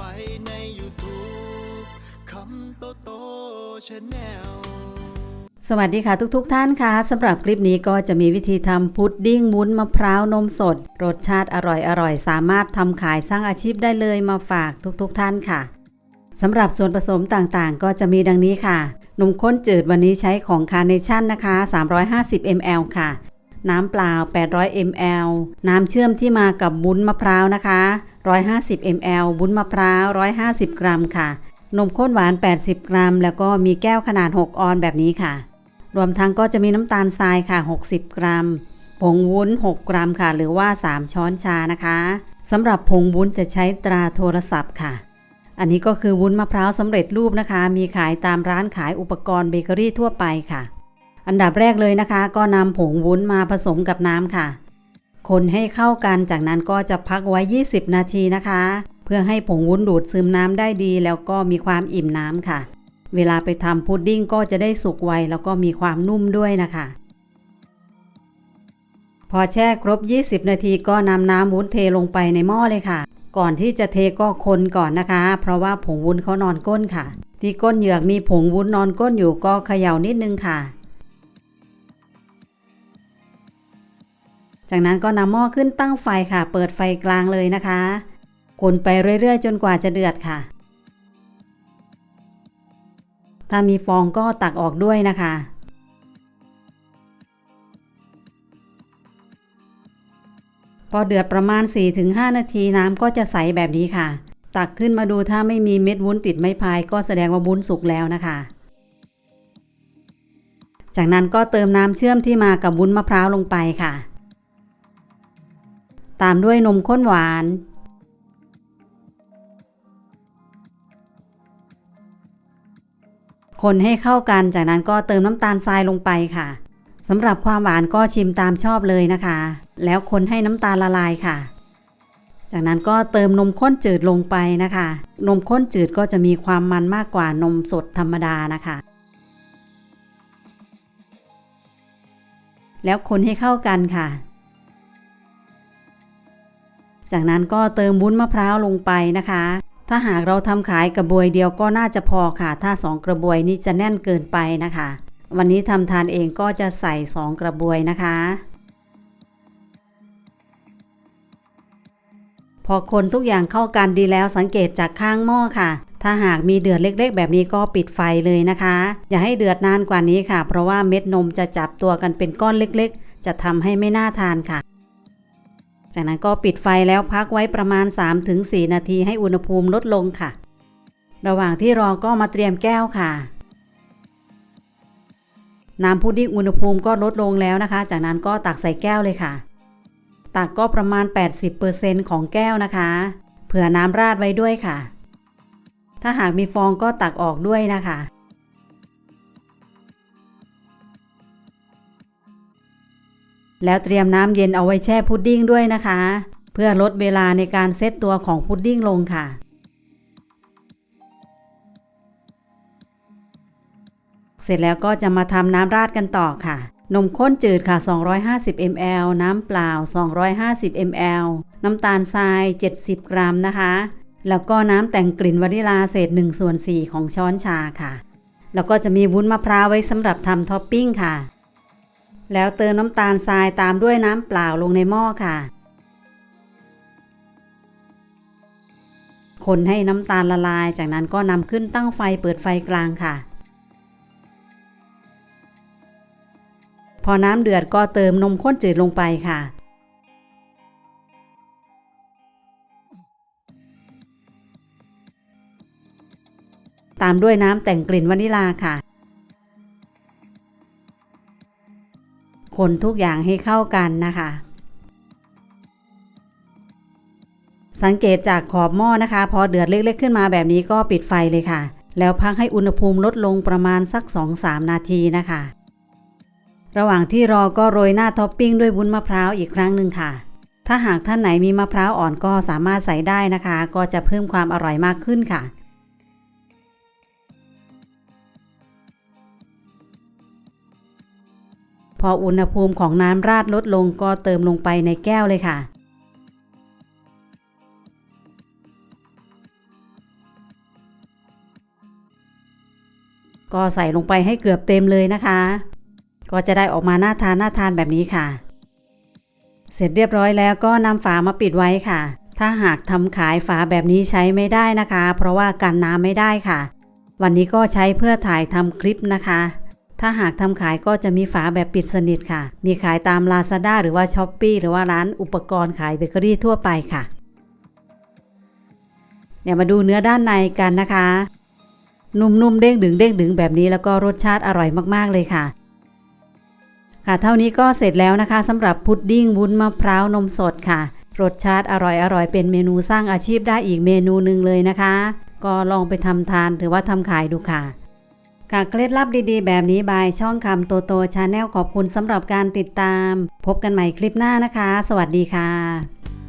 ไปใน YouTube คำโตโตชาแนลสวัสดีค่ะทุกๆทท่านค่ะสำหรับคลิปนี้ก็จะมีวิธีทำพุดดิ้งวุ้นมะพร้าวนมสด รสชาติอร่อยๆสามารถทำขายสร้างอาชีพได้เลยมาฝากทุกๆทท่านค่ะสำหรับส่วนผสมต่างๆ ก็จะมีดังนี้ค่ะ นมข้นจืดวันนี้ใช้ของคาร์เนชั่นนะคะ 350 ml ค่ะ น้ำเปล่า 800 ml น้ำเชื่อมที่มากับวุ้นมะพร้าวนะคะ 150 ml วุ้นมะพร้าว 150 กรัมค่ะ นมข้นหวาน 80 กรัม แล้วก็มีแก้วขนาด 6 ออนแบบนี้ค่ะ รวมทั้งก็จะมีน้ำตาลทรายค่ะ 60 กรัม ผงวุ้น 6 กรัมค่ะ หรือว่า 3 ช้อนชานะคะสำหรับผงวุ้นจะใช้ตราโทรศัพท์ค่ะอันนี้ก็คือวุ้นมะพร้าวสำเร็จรูปนะคะ มีขายตามร้านขายอุปกรณ์เบเกอรี่ทั่วไปค่ะ อันดับแรกเลยนะคะ ก็นำผงวุ้นมาผสมกับน้ำค่ะ คนให้เข้ากันจากนั้นก็จะพักไว้ 20 นาทีนะคะ เพื่อให้ผงวุ้นดูดซึมน้ำได้ดี แล้วก็มีความอิ่มน้ำค่ะ เวลาไปทำพุดดิ้งก็จะได้สุกไวแล้วก็มีความนุ่มด้วยนะคะ พอแช่ครบ 20 นาทีก็นำน้ำวุ้นเทลงไปในหม้อเลยค่ะ ก่อนที่จะเทก็คนก่อนนะคะ เพราะว่าผงวุ้นเขานอนก้นค่ะ ที่ก้นเหยือกมีผงวุ้นนอนก้นอยู่ก็เขย่านิดนึงค่ะ จากนั้นก็นำหม้อขึ้นตั้งไฟค่ะ เปิดไฟกลางเลยนะคะ คนไปเรื่อยๆ จนกว่าจะเดือดค่ะ ถ้ามีฟองก็ตักออกด้วยนะคะ พอเดือดประมาณ 4-5 นาทีน้ำก็จะใสแบบนี้ค่ะ ตักขึ้นมาดูถ้าไม่มีเม็ดวุ้นติดไม้พายก็แสดงว่าวุ้นสุกแล้วนะคะจากนั้นก็เติมน้ำเชื่อมที่มากับวุ้นมะพร้าวลงไปค่ะ ตามด้วยนมข้นหวาน คนให้เข้ากันจากนั้นก็เติมน้ำตาลทรายลงไปค่ะสำหรับความหวานก็ชิมตามชอบเลยนะคะ แล้วคนให้น้ำตาลละลายค่ะ จากนั้นก็เติมนมข้นจืดลงไปนะคะ นมข้นจืดก็จะมีความมันมากกว่านมสดธรรมดานะคะแล้วคนให้เข้ากันค่ะ จากนั้นก็เติมวุ้นมะพร้าวลงไปนะคะ ถ้าหากเราทำขายกระบวยเดียวก็น่าจะพอค่ะ ถ้าสองกระบวยนี่จะแน่นเกินไปนะคะ วันนี้ทำทานเองก็จะใส่สองกระบวยนะคะ พอคนทุกอย่างเข้ากันดีแล้วสังเกตจากข้างหม้อค่ะ ถ้าหากมีเดือดเล็ก ๆ แบบนี้ก็ปิดไฟเลยนะคะ อย่าให้เดือดนานกว่านี้ค่ะ เพราะว่าเม็ดนมจะจับตัวกันเป็นก้อนเล็ก ๆ จะทำให้ไม่น่าทานค่ะ จากนั้นก็ปิดไฟแล้วพักไว้ประมาณ 3-4 นาทีให้อุณหภูมิลดลงค่ะ ระหว่างที่รอก็มาเตรียมแก้วค่ะ น้ำพุดดิ้งอุณหภูมิก็ลดลงแล้วนะคะ จากนั้นก็ตักใส่แก้วเลยค่ะ ตักก็ประมาณ 80%ของแก้วนะคะ เผื่อน้ำราดไว้ด้วยค่ะ ถ้าหากมีฟองก็ตักออกด้วยนะคะ แล้วเตรียมน้ำเย็นเอาไว้แช่พุดดิ้งด้วยนะคะ เพื่อลดเวลาในการเซตตัวของพุดดิ้งลงค่ะ เสร็จแล้วก็จะมาทำน้ำราดกันต่อค่ะ นมข้นจืดค่ะ 250 ml น้ำเปล่า 250 ml น้ำตาลทราย 70 กรัมนะคะ แล้วก็น้ำแต่งกลิ่นวานิลาเศษ1ส่วน4ของช้อนชาค่ะ แล้วก็จะมีวุ้นมะพร้าวไว้สำหรับทำท็อปปิ้งค่ะ แล้วเติมน้ำตาลทรายตามด้วยน้ำเปล่าลงในหม้อค่ะ คนให้น้ำตาลละลาย จากนั้นก็นำขึ้นตั้งไฟเปิดไฟกลางค่ะ พอน้ำเดือดก็เติมนมข้นจืดลงไปค่ะ ตามด้วยน้ำแต่งกลิ่นวานิลาค่ะ คนทุกอย่างให้เข้ากันนะคะ สังเกตจากขอบหม้อนะคะ พอเดือดเล็กๆขึ้นมาแบบนี้ก็ปิดไฟเลยค่ะ แล้วพักให้อุณหภูมิลดลงประมาณสัก 2-3 นาทีนะคะ ระหว่างที่รอก็โรยหน้าท็อปปิ้งด้วยวุ้นมะพร้าวอีกครั้งหนึ่งค่ะถ้าหากท่านไหนมีมะพร้าวอ่อนก็สามารถใส่ได้นะคะ ก็จะเพิ่มความอร่อยมากขึ้นค่ะ พออุณหภูมิของน้ำราดลดลงก็เติมลงไปในแก้วเลยค่ะ ก็ใส่ลงไปให้เกือบเต็มเลยนะคะ ก็จะได้ออกมาหน้าทานหน้าทานแบบนี้ค่ะ เสร็จเรียบร้อยแล้วก็นำฝามาปิดไว้ค่ะ ถ้าหากทำขายฝาแบบนี้ใช้ไม่ได้นะคะ เพราะว่ากันน้ำไม่ได้ค่ะ วันนี้ก็ใช้เพื่อถ่ายทำคลิปนะคะ ถ้าหากทำขายก็จะมีฝาแบบปิดสนิทค่ะ มีขายตาม Lazada หรือว่า s h อ p e e หรือว่าร้านอุปกรณ์ขายเบเกอรี่ทั่วไปค่ะเดี๋ยมาดูเนื้อด้านในกันนะคะ นุ่มๆเด้งดึงเด้งดึงแบบนี้แล้วก็รสชาติอร่อยมากๆเลยค่ะ ค่ะเท่านี้ก็เสร็จแล้วนะคะสำหรับพุดดิ้งวุ้นมะพร้าวนมสดค่ะรสชาติอร่อยอร่อยเป็นเมนูสร้างอาชีพได้อีกเมนูหนึ่งเลยนะคะ ก็ลองไปทำทานหรือว่าทำขายดูค่ะ ค่ะเคล็ดลับดีๆ แบบนี้บายช่องคำโตโตชาแนลขอบคุณสำหรับการติดตาม พบกันใหม่คลิปหน้านะคะ สวัสดีค่ะ